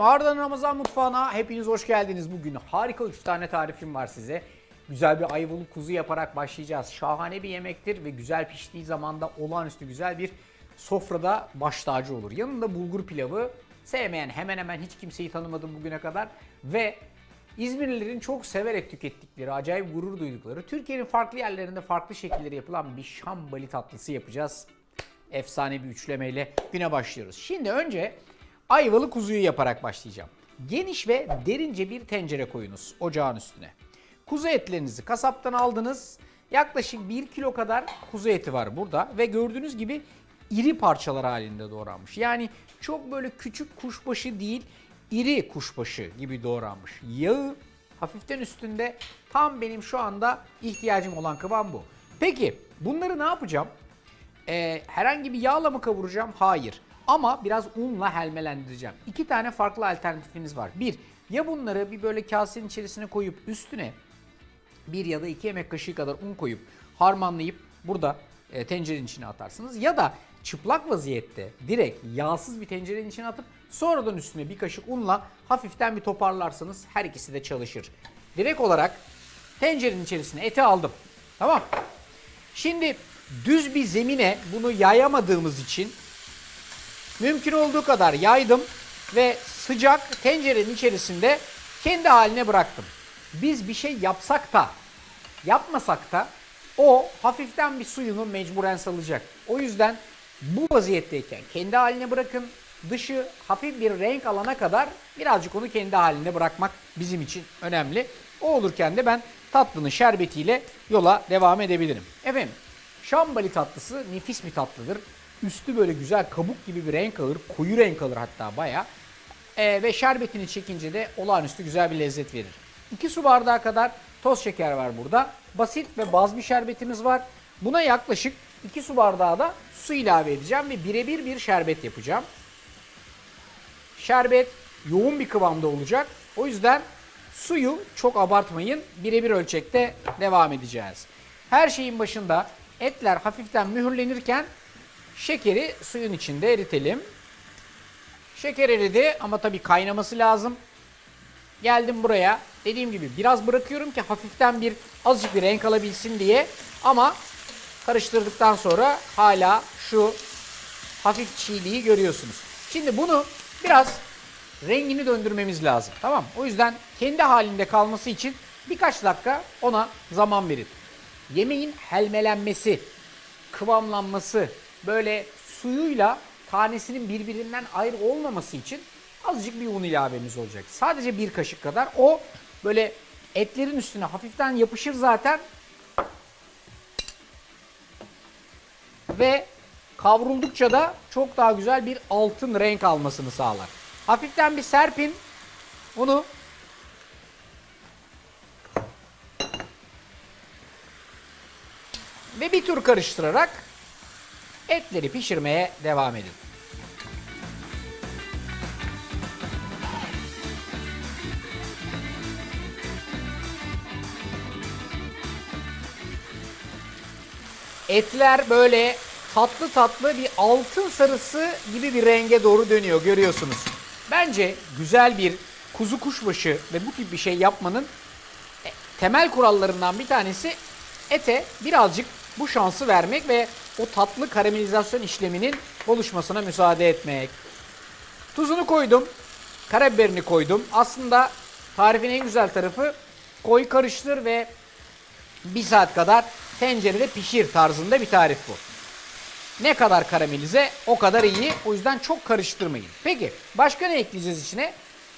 Efendim Arda'nın Ramazan mutfağına hepiniz hoş geldiniz. Bugün harika 3 tane tarifim var size. Güzel bir ayvalık kuzu yaparak başlayacağız. Şahane bir yemektir ve güzel piştiği zaman da olağanüstü güzel bir sofrada baş tacı olur. Yanında bulgur pilavı sevmeyen hemen hemen hiç kimseyi tanımadım bugüne kadar. Ve İzmirlilerin çok severek tükettikleri, acayip gurur duydukları, Türkiye'nin farklı yerlerinde farklı şekilleri yapılan bir şambali tatlısı yapacağız. Efsane bir üçlemeyle güne başlıyoruz. Şimdi önce ayvalı kuzuyu yaparak başlayacağım. Geniş ve derince bir tencere koyunuz ocağın üstüne. Kuzu etlerinizi kasaptan aldınız. Yaklaşık 1 kilo kadar kuzu eti var burada ve gördüğünüz gibi iri parçalar halinde doğranmış. Yani çok böyle küçük kuşbaşı değil, iri kuşbaşı gibi doğranmış. Yağı hafiften üstünde tam benim şu anda ihtiyacım olan kıvam bu. Peki bunları ne yapacağım? Ee, herhangi bir yağla mı kavuracağım? Hayır. Ama biraz unla helmelendireceğim. İki tane farklı alternatifiniz var. Bir, ya bunları bir böyle kasenin içerisine koyup üstüne bir ya da iki yemek kaşığı kadar un koyup harmanlayıp burada e, tencerenin içine atarsınız. Ya da çıplak vaziyette direkt yağsız bir tencerenin içine atıp sonradan üstüne bir kaşık unla hafiften bir toparlarsanız her ikisi de çalışır. Direkt olarak tencerenin içerisine eti aldım. Tamam. Şimdi düz bir zemine bunu yayamadığımız için mümkün olduğu kadar yaydım ve sıcak tencerenin içerisinde kendi haline bıraktım. Biz bir şey yapsak da yapmasak da o hafiften bir suyunu mecburen salacak. O yüzden bu vaziyetteyken kendi haline bırakın. Dışı hafif bir renk alana kadar birazcık onu kendi haline bırakmak bizim için önemli. O olurken de ben tatlının şerbetiyle yola devam edebilirim. Efendim şambali tatlısı nefis bir tatlıdır. Üstü böyle güzel kabuk gibi bir renk alır. Koyu renk alır hatta baya. Ee, ve şerbetini çekince de olağanüstü güzel bir lezzet verir. 2 su bardağı kadar toz şeker var burada. Basit ve baz bir şerbetimiz var. Buna yaklaşık 2 su bardağı da su ilave edeceğim ve birebir bir şerbet yapacağım. Şerbet yoğun bir kıvamda olacak. O yüzden suyu çok abartmayın. Birebir ölçekte devam edeceğiz. Her şeyin başında etler hafiften mühürlenirken şekeri suyun içinde eritelim. Şeker eridi ama tabii kaynaması lazım. Geldim buraya. Dediğim gibi biraz bırakıyorum ki hafiften bir azıcık bir renk alabilsin diye. Ama karıştırdıktan sonra hala şu hafif çiğliği görüyorsunuz. Şimdi bunu biraz rengini döndürmemiz lazım. Tamam O yüzden kendi halinde kalması için birkaç dakika ona zaman verin. Yemeğin helmelenmesi, kıvamlanması, böyle suyuyla tanesinin birbirinden ayrı olmaması için azıcık bir un ilavemiz olacak. Sadece bir kaşık kadar. O böyle etlerin üstüne hafiften yapışır zaten. Ve kavruldukça da çok daha güzel bir altın renk almasını sağlar. Hafiften bir serpin. Onu ve bir tur karıştırarak etleri pişirmeye devam edin. Etler böyle tatlı tatlı bir altın sarısı gibi bir renge doğru dönüyor görüyorsunuz. Bence güzel bir kuzu kuşbaşı ve bu tip bir şey yapmanın e, temel kurallarından bir tanesi ete birazcık bu şansı vermek ve o tatlı karamelizasyon işleminin oluşmasına müsaade etmek. Tuzunu koydum. Karabiberini koydum. Aslında tarifin en güzel tarafı koy karıştır ve bir saat kadar tencerede pişir tarzında bir tarif bu. Ne kadar karamelize o kadar iyi. O yüzden çok karıştırmayın. Peki başka ne ekleyeceğiz içine?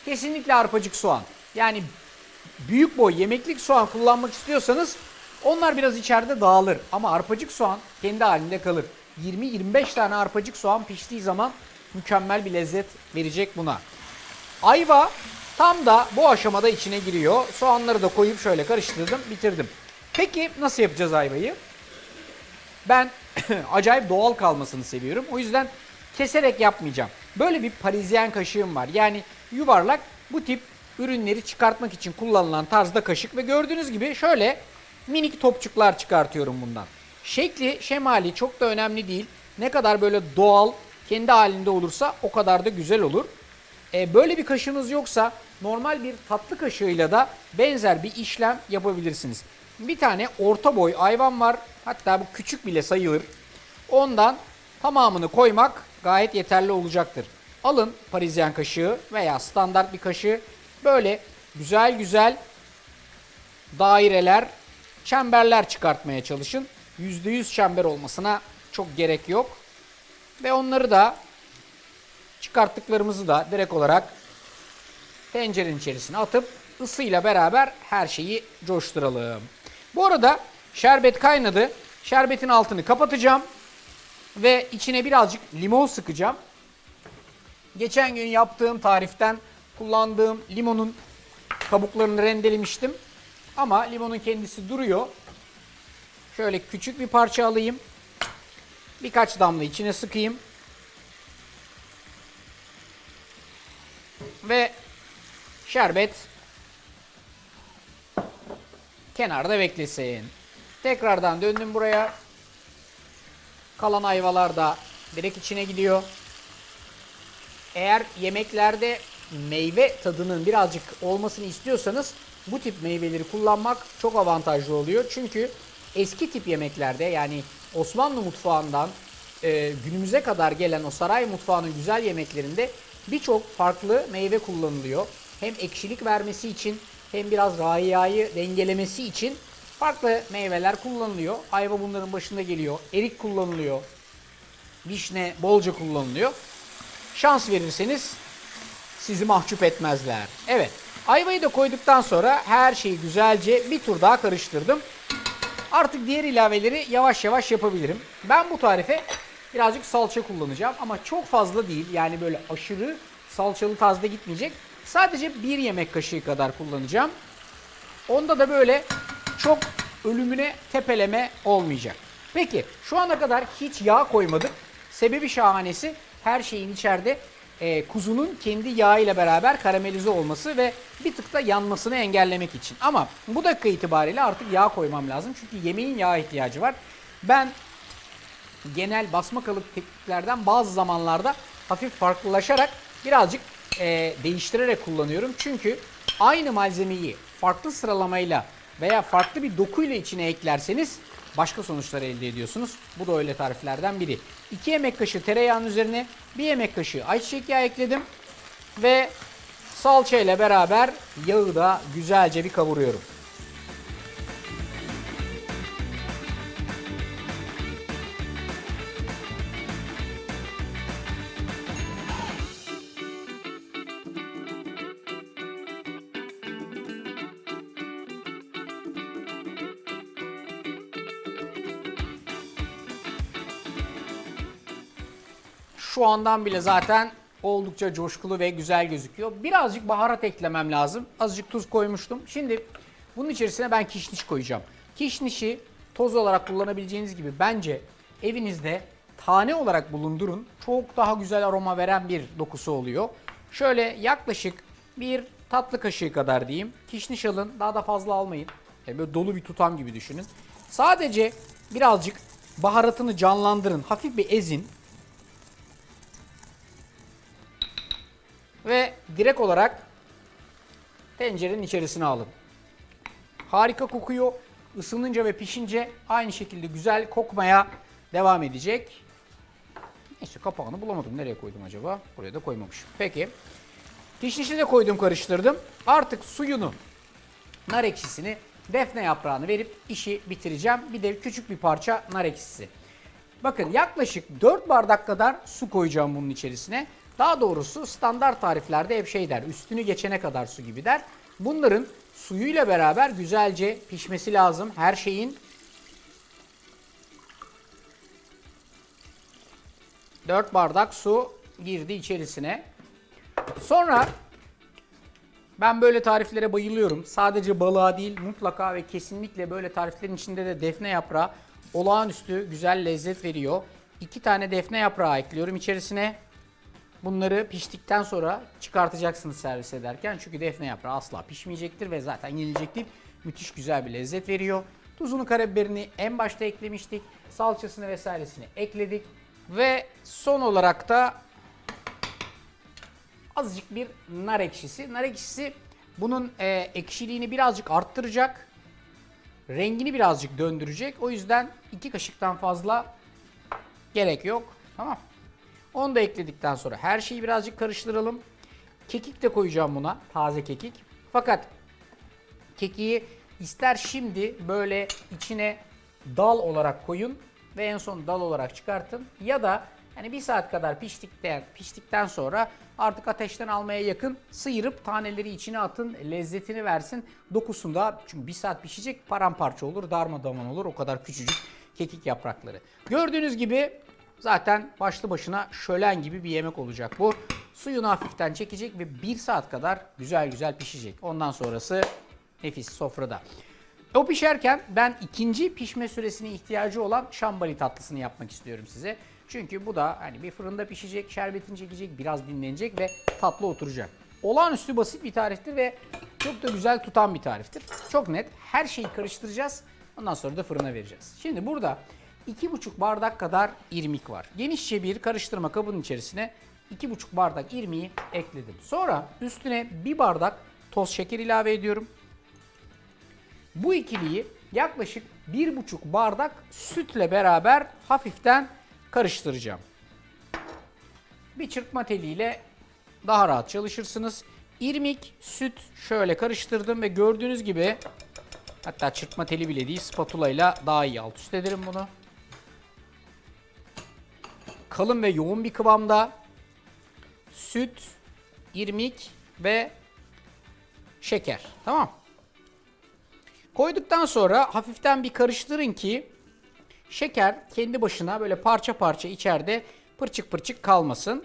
Kesinlikle arpacık soğan. Yani büyük boy yemeklik soğan kullanmak istiyorsanız onlar biraz içeride dağılır. Ama arpacık soğan kendi halinde kalır. 20-25 tane arpacık soğan piştiği zaman mükemmel bir lezzet verecek buna. Ayva tam da bu aşamada içine giriyor. Soğanları da koyup şöyle karıştırdım, bitirdim. Peki nasıl yapacağız ayvayı? Ben acayip doğal kalmasını seviyorum. O yüzden keserek yapmayacağım. Böyle bir parizyen kaşığım var. Yani yuvarlak bu tip ürünleri çıkartmak için kullanılan tarzda kaşık ve gördüğünüz gibi şöyle minik topçuklar çıkartıyorum bundan. Şekli, şemali çok da önemli değil. Ne kadar böyle doğal, kendi halinde olursa o kadar da güzel olur. e, böyle bir kaşığınız yoksa normal bir tatlı kaşığıyla da benzer bir işlem yapabilirsiniz. Bir tane orta boy ayvan var. Hatta bu küçük bile sayılır. Ondan tamamını koymak gayet yeterli olacaktır. Alın parizyen kaşığı veya standart bir kaşığı böyle güzel güzel daireler, çemberler çıkartmaya çalışın. %100 çember olmasına çok gerek yok. Ve onları da çıkarttıklarımızı da direkt olarak tencerenin içerisine atıp ısıyla beraber her şeyi coşturalım. Bu arada şerbet kaynadı. Şerbetin altını kapatacağım ve içine birazcık limon sıkacağım. Geçen gün yaptığım tariften kullandığım limonun kabuklarını rendelemiştim. Ama limonun kendisi duruyor. Şöyle küçük bir parça alayım. Birkaç damla içine sıkayım. Ve şerbet kenarda beklesin. Tekrardan döndüm buraya. Kalan ayvalar da direkt içine gidiyor. Eğer yemeklerde meyve tadının birazcık olmasını istiyorsanız bu tip meyveleri kullanmak çok avantajlı oluyor. Çünkü eski tip yemeklerde yani Osmanlı mutfağından e, günümüze kadar gelen o saray mutfağının güzel yemeklerinde birçok farklı meyve kullanılıyor. Hem ekşilik vermesi için hem biraz rayayı dengelemesi için farklı meyveler kullanılıyor. Ayva bunların başında geliyor. Erik kullanılıyor. Vişne bolca kullanılıyor. Şans verirseniz sizi mahcup etmezler. Evet. Ayvayı da koyduktan sonra her şeyi güzelce bir tur daha karıştırdım. Artık diğer ilaveleri yavaş yavaş yapabilirim. Ben bu tarife birazcık salça kullanacağım ama çok fazla değil. Yani böyle aşırı salçalı tazda gitmeyecek. Sadece bir yemek kaşığı kadar kullanacağım. Onda da böyle çok ölümüne tepeleme olmayacak. Peki şu ana kadar hiç yağ koymadık. Sebebi şahanesi her şeyin içeride e, kuzunun kendi yağ ile beraber karamelize olması ve bir tık da yanmasını engellemek için. Ama bu dakika itibariyle artık yağ koymam lazım. Çünkü yemeğin yağ ihtiyacı var. Ben genel basma kalıp tekniklerden bazı zamanlarda hafif farklılaşarak birazcık e, değiştirerek kullanıyorum. Çünkü aynı malzemeyi farklı sıralamayla veya farklı bir dokuyla içine eklerseniz başka sonuçlar elde ediyorsunuz. Bu da öyle tariflerden biri. 2 yemek kaşığı tereyağının üzerine 1 yemek kaşığı ayçiçek yağı ekledim. Ve salça ile beraber yağı da güzelce bir kavuruyorum. Şu andan bile zaten oldukça coşkulu ve güzel gözüküyor. Birazcık baharat eklemem lazım. Azıcık tuz koymuştum. Şimdi bunun içerisine ben kişniş koyacağım. Kişnişi toz olarak kullanabileceğiniz gibi bence evinizde tane olarak bulundurun. Çok daha güzel aroma veren bir dokusu oluyor. Şöyle yaklaşık bir tatlı kaşığı kadar diyeyim. Kişniş alın. Daha da fazla almayın. Yani böyle dolu bir tutam gibi düşünün. Sadece birazcık baharatını canlandırın. Hafif bir ezin. Ve direkt olarak tencerenin içerisine alın. Harika kokuyor. Isınınca ve pişince aynı şekilde güzel kokmaya devam edecek. Neyse kapağını bulamadım. Nereye koydum acaba? Buraya da koymamışım. Peki. Kişnişi de koydum karıştırdım. Artık suyunu, nar ekşisini, defne yaprağını verip işi bitireceğim. Bir de küçük bir parça nar ekşisi. Bakın yaklaşık 4 bardak kadar su koyacağım bunun içerisine. Daha doğrusu standart tariflerde hep şey der. Üstünü geçene kadar su gibi der. Bunların suyuyla beraber güzelce pişmesi lazım. Her şeyin 4 bardak su girdi içerisine. Sonra ben böyle tariflere bayılıyorum. Sadece balığa değil mutlaka ve kesinlikle böyle tariflerin içinde de defne yaprağı olağanüstü güzel lezzet veriyor. 2 tane defne yaprağı ekliyorum içerisine. Bunları piştikten sonra çıkartacaksınız servis ederken. Çünkü defne yaprağı asla pişmeyecektir ve zaten yenilecektir. Müthiş güzel bir lezzet veriyor. Tuzunu, karabiberini en başta eklemiştik. Salçasını vesairesini ekledik. Ve son olarak da azıcık bir nar ekşisi. Nar ekşisi bunun e, ekşiliğini birazcık arttıracak. Rengini birazcık döndürecek. O yüzden iki kaşıktan fazla gerek yok. Tamam. Onu da ekledikten sonra her şeyi birazcık karıştıralım. Kekik de koyacağım buna. Taze kekik. Fakat kekiği ister şimdi böyle içine dal olarak koyun ve en son dal olarak çıkartın ya da yani bir saat kadar piştikten piştikten sonra artık ateşten almaya yakın sıyırıp taneleri içine atın lezzetini versin dokusunda çünkü bir saat pişecek paramparça olur darmadağın olur o kadar küçücük kekik yaprakları. Gördüğünüz gibi zaten başlı başına şölen gibi bir yemek olacak bu. Suyunu hafiften çekecek ve bir saat kadar güzel güzel pişecek. Ondan sonrası nefis sofrada. O pişerken ben ikinci pişme süresine ihtiyacı olan şambali tatlısını yapmak istiyorum size. Çünkü bu da hani bir fırında pişecek, şerbetini çekecek, biraz dinlenecek ve tatlı oturacak. Olağanüstü basit bir tariftir ve çok da güzel tutan bir tariftir. Çok net. Her şeyi karıştıracağız. Ondan sonra da fırına vereceğiz. Şimdi burada 2,5 bardak kadar irmik var. Genişçe bir karıştırma kabının içerisine 2,5 bardak irmiği ekledim. Sonra üstüne bir bardak toz şeker ilave ediyorum. Bu ikiliyi yaklaşık 1,5 bardak sütle beraber hafiften karıştıracağım. Bir çırpma teliyle daha rahat çalışırsınız. İrmik, süt şöyle karıştırdım ve gördüğünüz gibi hatta çırpma teli bile değil spatula ile daha iyi alt üst ederim bunu. Kalın ve yoğun bir kıvamda süt, irmik ve şeker. Tamam. Koyduktan sonra hafiften bir karıştırın ki şeker kendi başına böyle parça parça içeride pırçık pırçık kalmasın.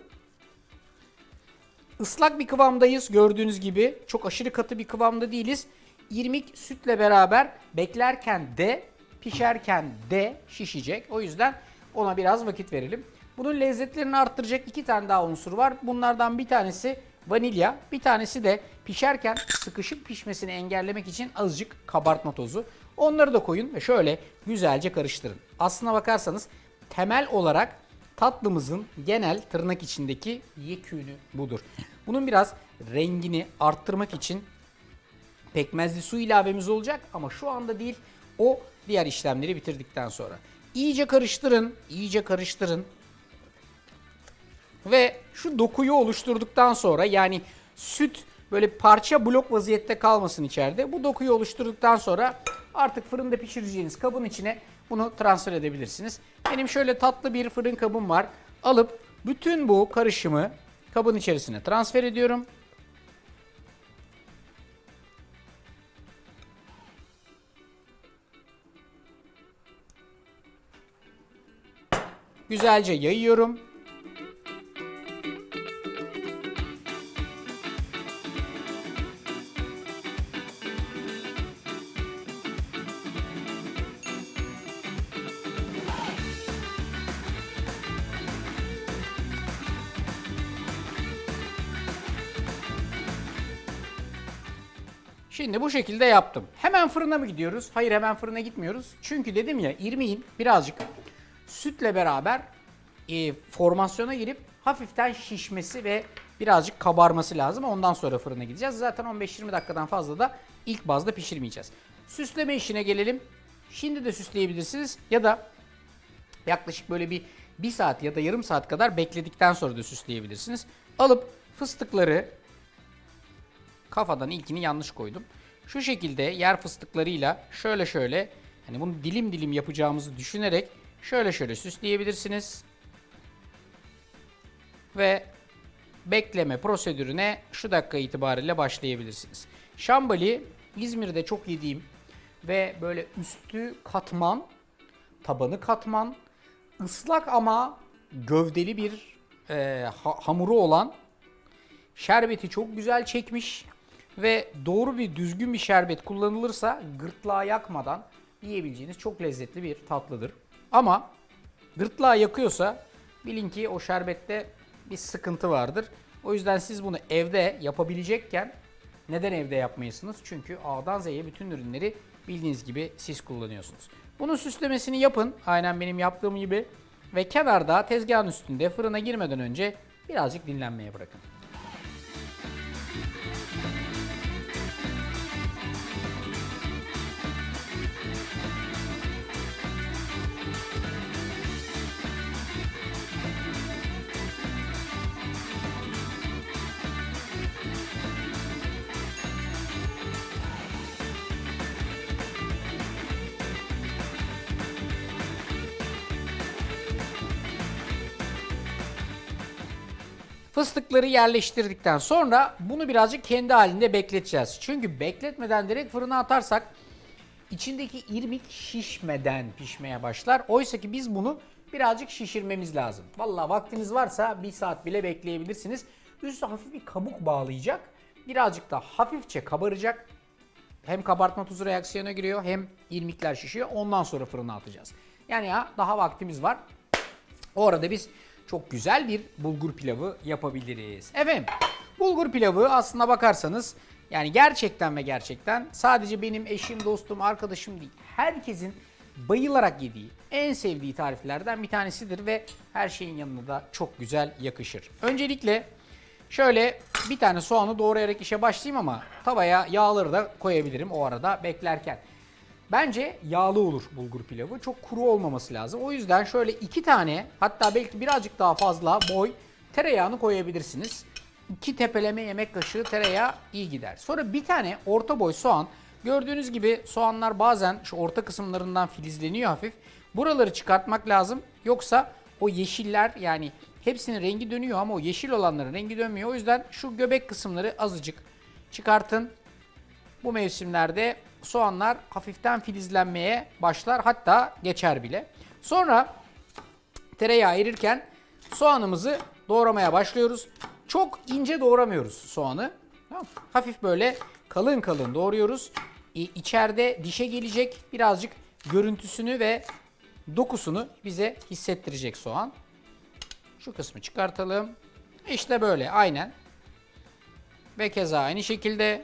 Islak bir kıvamdayız gördüğünüz gibi. Çok aşırı katı bir kıvamda değiliz. İrmik sütle beraber beklerken de pişerken de şişecek. O yüzden ona biraz vakit verelim. Bunun lezzetlerini arttıracak iki tane daha unsur var. Bunlardan bir tanesi vanilya, bir tanesi de pişerken sıkışık pişmesini engellemek için azıcık kabartma tozu. Onları da koyun ve şöyle güzelce karıştırın. Aslına bakarsanız temel olarak tatlımızın genel tırnak içindeki yekünü budur. Bunun biraz rengini arttırmak için pekmezli su ilavemiz olacak ama şu anda değil. O diğer işlemleri bitirdikten sonra. İyice karıştırın, iyice karıştırın. Ve şu dokuyu oluşturduktan sonra yani süt böyle parça blok vaziyette kalmasın içeride. Bu dokuyu oluşturduktan sonra artık fırında pişireceğiniz kabın içine bunu transfer edebilirsiniz. Benim şöyle tatlı bir fırın kabım var. Alıp bütün bu karışımı kabın içerisine transfer ediyorum. Güzelce yayıyorum. Şimdi bu şekilde yaptım. Hemen fırına mı gidiyoruz? Hayır hemen fırına gitmiyoruz. Çünkü dedim ya irmiğin birazcık sütle beraber e, formasyona girip hafiften şişmesi ve birazcık kabarması lazım. Ondan sonra fırına gideceğiz. Zaten 15-20 dakikadan fazla da ilk bazda pişirmeyeceğiz. Süsleme işine gelelim. Şimdi de süsleyebilirsiniz ya da yaklaşık böyle bir 1 saat ya da yarım saat kadar bekledikten sonra da süsleyebilirsiniz. Alıp fıstıkları kafadan ilkini yanlış koydum. Şu şekilde yer fıstıklarıyla şöyle şöyle hani bunu dilim dilim yapacağımızı düşünerek şöyle şöyle süsleyebilirsiniz. Ve bekleme prosedürüne şu dakika itibariyle başlayabilirsiniz. Şambali İzmir'de çok yediğim ve böyle üstü katman, tabanı katman, ıslak ama gövdeli bir e, ha- hamuru olan Şerbeti çok güzel çekmiş ve doğru bir düzgün bir şerbet kullanılırsa gırtlağı yakmadan yiyebileceğiniz çok lezzetli bir tatlıdır. Ama gırtlağı yakıyorsa bilin ki o şerbette bir sıkıntı vardır. O yüzden siz bunu evde yapabilecekken neden evde yapmayasınız? Çünkü A'dan Z'ye bütün ürünleri bildiğiniz gibi siz kullanıyorsunuz. Bunun süslemesini yapın aynen benim yaptığım gibi ve kenarda tezgahın üstünde fırına girmeden önce birazcık dinlenmeye bırakın. Fıstıkları yerleştirdikten sonra bunu birazcık kendi halinde bekleteceğiz. Çünkü bekletmeden direkt fırına atarsak içindeki irmik şişmeden pişmeye başlar. Oysa ki biz bunu birazcık şişirmemiz lazım. Vallahi vaktiniz varsa bir saat bile bekleyebilirsiniz. Üstü hafif bir kabuk bağlayacak. Birazcık da hafifçe kabaracak. Hem kabartma tuzu reaksiyona giriyor hem irmikler şişiyor. Ondan sonra fırına atacağız. Yani ya daha vaktimiz var. O arada biz çok güzel bir bulgur pilavı yapabiliriz. Efendim bulgur pilavı aslına bakarsanız yani gerçekten ve gerçekten sadece benim eşim, dostum, arkadaşım değil. Herkesin bayılarak yediği, en sevdiği tariflerden bir tanesidir ve her şeyin yanına da çok güzel yakışır. Öncelikle şöyle bir tane soğanı doğrayarak işe başlayayım ama tavaya yağları da koyabilirim o arada beklerken. Bence yağlı olur bulgur pilavı. Çok kuru olmaması lazım. O yüzden şöyle iki tane hatta belki birazcık daha fazla boy tereyağını koyabilirsiniz. İki tepeleme yemek kaşığı tereyağı iyi gider. Sonra bir tane orta boy soğan. Gördüğünüz gibi soğanlar bazen şu orta kısımlarından filizleniyor hafif. Buraları çıkartmak lazım. Yoksa o yeşiller yani hepsinin rengi dönüyor ama o yeşil olanların rengi dönmüyor. O yüzden şu göbek kısımları azıcık çıkartın. Bu mevsimlerde soğanlar hafiften filizlenmeye başlar hatta geçer bile. Sonra tereyağı erirken soğanımızı doğramaya başlıyoruz. Çok ince doğramıyoruz soğanı. Hafif böyle kalın kalın doğruyoruz. İçeride dişe gelecek birazcık görüntüsünü ve dokusunu bize hissettirecek soğan. Şu kısmı çıkartalım. İşte böyle aynen. Ve keza aynı şekilde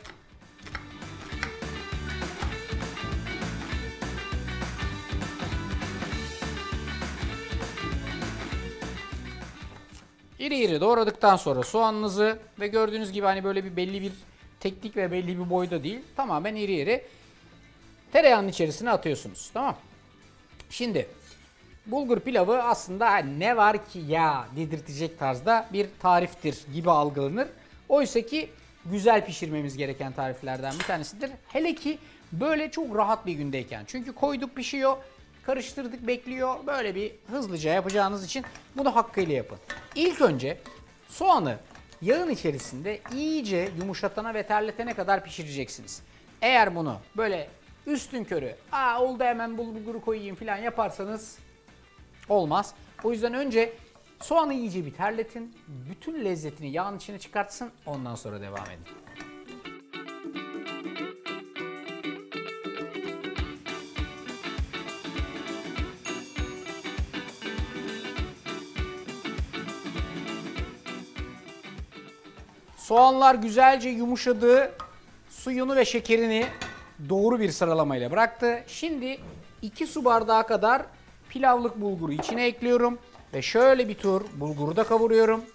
İri iri doğradıktan sonra soğanınızı ve gördüğünüz gibi hani böyle bir belli bir teknik ve belli bir boyda değil. Tamamen iri iri tereyağının içerisine atıyorsunuz. Tamam. Şimdi bulgur pilavı aslında ne var ki ya dedirtecek tarzda bir tariftir gibi algılanır. Oysa ki güzel pişirmemiz gereken tariflerden bir tanesidir. Hele ki böyle çok rahat bir gündeyken. Çünkü koyduk pişiyor, karıştırdık bekliyor. Böyle bir hızlıca yapacağınız için bunu hakkıyla yapın. İlk önce soğanı yağın içerisinde iyice yumuşatana ve terletene kadar pişireceksiniz. Eğer bunu böyle üstün körü, aa oldu hemen bulguru koyayım falan yaparsanız olmaz. O yüzden önce soğanı iyice bir terletin. Bütün lezzetini yağın içine çıkartsın. Ondan sonra devam edin. Soğanlar güzelce yumuşadı. Suyunu ve şekerini doğru bir sıralamayla bıraktı. Şimdi 2 su bardağı kadar pilavlık bulguru içine ekliyorum. Ve şöyle bir tur bulguru da kavuruyorum.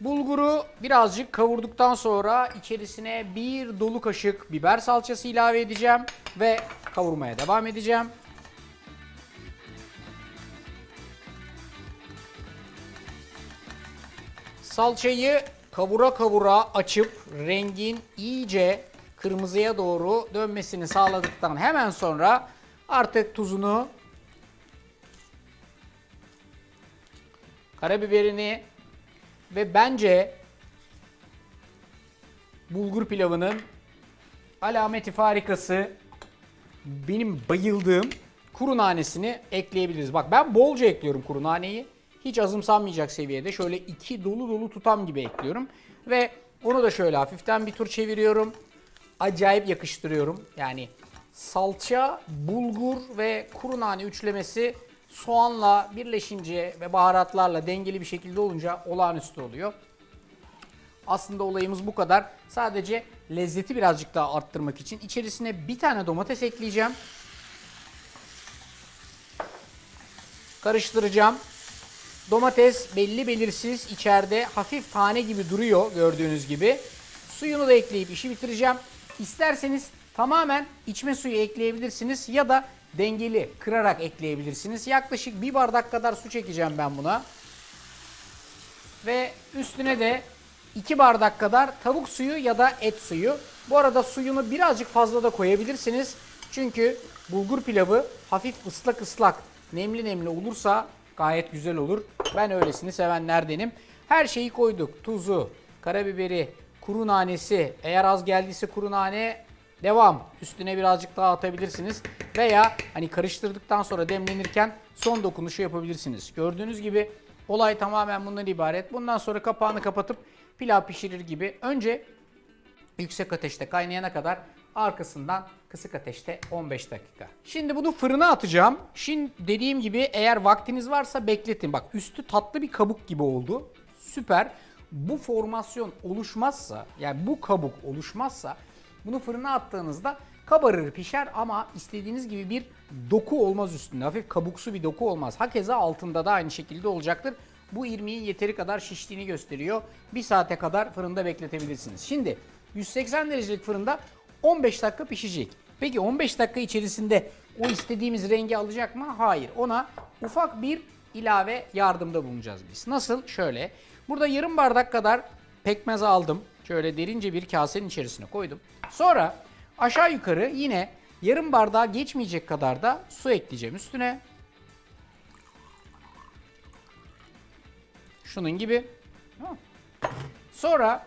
Bulguru birazcık kavurduktan sonra içerisine bir dolu kaşık biber salçası ilave edeceğim ve kavurmaya devam edeceğim. Salçayı kavura kavura açıp rengin iyice kırmızıya doğru dönmesini sağladıktan hemen sonra artık tuzunu, karabiberini ve bence bulgur pilavının alameti farikası benim bayıldığım kuru nanesini ekleyebiliriz. Bak ben bolca ekliyorum kuru naneyi. Hiç azımsanmayacak seviyede şöyle iki dolu dolu tutam gibi ekliyorum. Ve onu da şöyle hafiften bir tur çeviriyorum. Acayip yakıştırıyorum. Yani salça, bulgur ve kuru nane üçlemesi soğanla birleşince ve baharatlarla dengeli bir şekilde olunca olağanüstü oluyor. Aslında olayımız bu kadar. Sadece lezzeti birazcık daha arttırmak için içerisine bir tane domates ekleyeceğim. Karıştıracağım. Domates belli belirsiz içeride hafif tane gibi duruyor gördüğünüz gibi. Suyunu da ekleyip işi bitireceğim. İsterseniz tamamen içme suyu ekleyebilirsiniz ya da dengeli kırarak ekleyebilirsiniz. Yaklaşık bir bardak kadar su çekeceğim ben buna. Ve üstüne de 2 bardak kadar tavuk suyu ya da et suyu. Bu arada suyunu birazcık fazla da koyabilirsiniz. Çünkü bulgur pilavı hafif ıslak ıslak, nemli nemli olursa gayet güzel olur. Ben öylesini sevenlerdenim. Her şeyi koyduk. Tuzu, karabiberi, kuru nanesi. Eğer az geldiyse kuru nane devam. Üstüne birazcık daha atabilirsiniz. Veya hani karıştırdıktan sonra demlenirken son dokunuşu yapabilirsiniz. Gördüğünüz gibi olay tamamen bundan ibaret. Bundan sonra kapağını kapatıp pilav pişirir gibi. Önce yüksek ateşte kaynayana kadar arkasından kısık ateşte 15 dakika. Şimdi bunu fırına atacağım. Şimdi dediğim gibi eğer vaktiniz varsa bekletin. Bak üstü tatlı bir kabuk gibi oldu. Süper. Bu formasyon oluşmazsa yani bu kabuk oluşmazsa bunu fırına attığınızda kabarır pişer ama istediğiniz gibi bir doku olmaz üstünde. Hafif kabuksu bir doku olmaz. Hakeza altında da aynı şekilde olacaktır. Bu irmiğin yeteri kadar şiştiğini gösteriyor. Bir saate kadar fırında bekletebilirsiniz. Şimdi 180 derecelik fırında 15 dakika pişecek. Peki 15 dakika içerisinde o istediğimiz rengi alacak mı? Hayır. Ona ufak bir ilave yardımda bulunacağız biz. Nasıl? Şöyle. Burada yarım bardak kadar pekmez aldım. Şöyle derince bir kasenin içerisine koydum. Sonra aşağı yukarı yine yarım bardağa geçmeyecek kadar da su ekleyeceğim üstüne. Şunun gibi. Sonra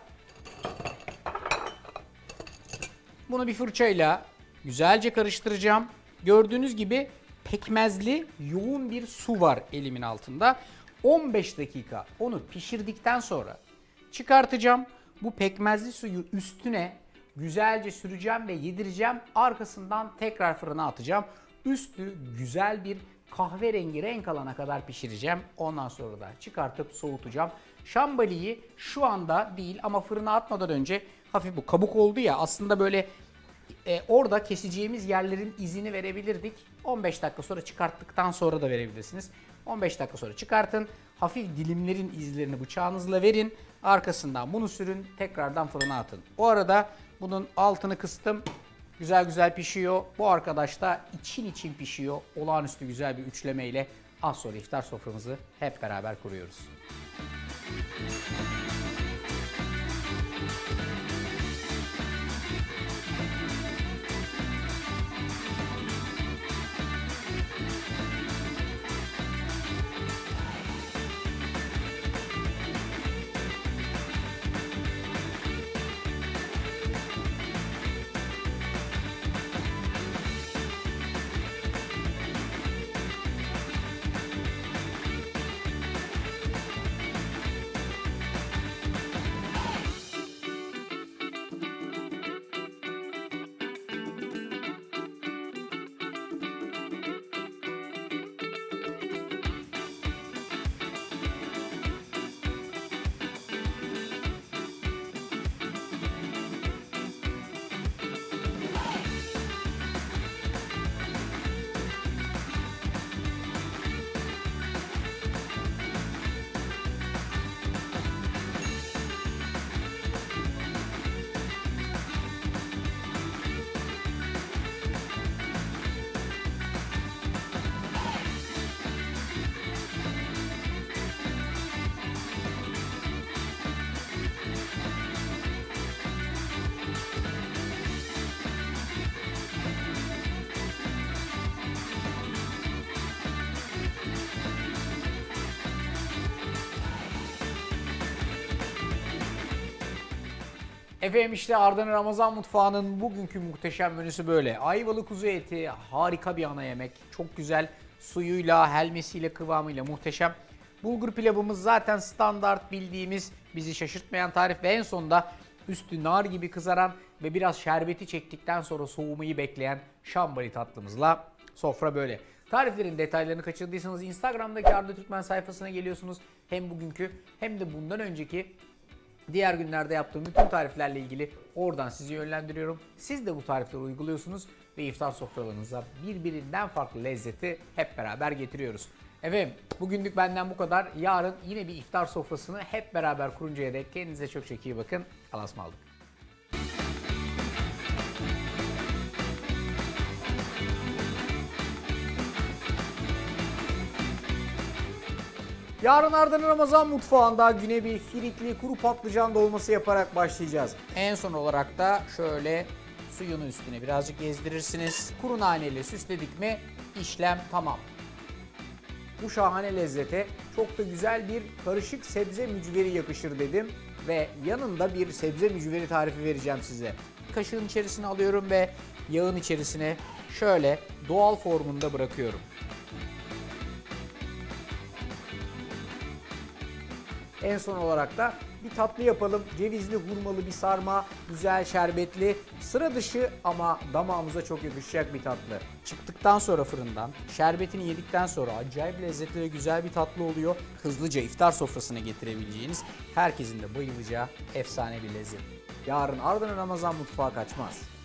bunu bir fırçayla güzelce karıştıracağım. Gördüğünüz gibi pekmezli yoğun bir su var elimin altında. 15 dakika onu pişirdikten sonra çıkartacağım. Bu pekmezli suyu üstüne güzelce süreceğim ve yedireceğim. Arkasından tekrar fırına atacağım. Üstü güzel bir kahverengi renk alana kadar pişireceğim. Ondan sonra da çıkartıp soğutacağım. Şambaliyi şu anda değil ama fırına atmadan önce hafif bu kabuk oldu ya aslında böyle e, orada keseceğimiz yerlerin izini verebilirdik. 15 dakika sonra çıkarttıktan sonra da verebilirsiniz. 15 dakika sonra çıkartın. Hafif dilimlerin izlerini bıçağınızla verin. Arkasından bunu sürün. Tekrardan fırına atın. O arada bunun altını kıstım. Güzel güzel pişiyor. Bu arkadaş da için için pişiyor. Olağanüstü güzel bir üçlemeyle az sonra iftar soframızı hep beraber kuruyoruz. Efendim işte Arda'nın Ramazan mutfağının bugünkü muhteşem menüsü böyle. Ayvalı kuzu eti harika bir ana yemek. Çok güzel suyuyla, helmesiyle, kıvamıyla muhteşem. Bulgur pilavımız zaten standart bildiğimiz bizi şaşırtmayan tarif ve en sonunda üstü nar gibi kızaran ve biraz şerbeti çektikten sonra soğumayı bekleyen şambali tatlımızla sofra böyle. Tariflerin detaylarını kaçırdıysanız Instagram'daki Arda Türkmen sayfasına geliyorsunuz. Hem bugünkü hem de bundan önceki Diğer günlerde yaptığım bütün tariflerle ilgili oradan sizi yönlendiriyorum. Siz de bu tarifleri uyguluyorsunuz ve iftar sofralarınıza birbirinden farklı lezzeti hep beraber getiriyoruz. Efendim bugünlük benden bu kadar. Yarın yine bir iftar sofrasını hep beraber kuruncaya dek kendinize çok çok iyi bakın. Allah'a ısmarladık. Yarın Arda'nın Ramazan mutfağında güne bir firikli kuru patlıcan dolması yaparak başlayacağız. En son olarak da şöyle suyunu üstüne birazcık gezdirirsiniz. Kuru naneyle süsledik mi işlem tamam. bu şahane lezzete çok da güzel bir karışık sebze mücveri yakışır dedim ve yanında bir sebze mücveri tarifi vereceğim size. Kaşığın içerisine alıyorum ve yağın içerisine şöyle doğal formunda bırakıyorum. En son olarak da bir tatlı yapalım. Cevizli, hurmalı bir sarma, güzel şerbetli, sıra dışı ama damağımıza çok yakışacak bir tatlı. Çıktıktan sonra fırından, şerbetini yedikten sonra acayip lezzetli ve güzel bir tatlı oluyor. Hızlıca iftar sofrasına getirebileceğiniz, herkesin de bayılacağı efsane bir lezzet. Yarın ardından Ramazan mutfağı kaçmaz.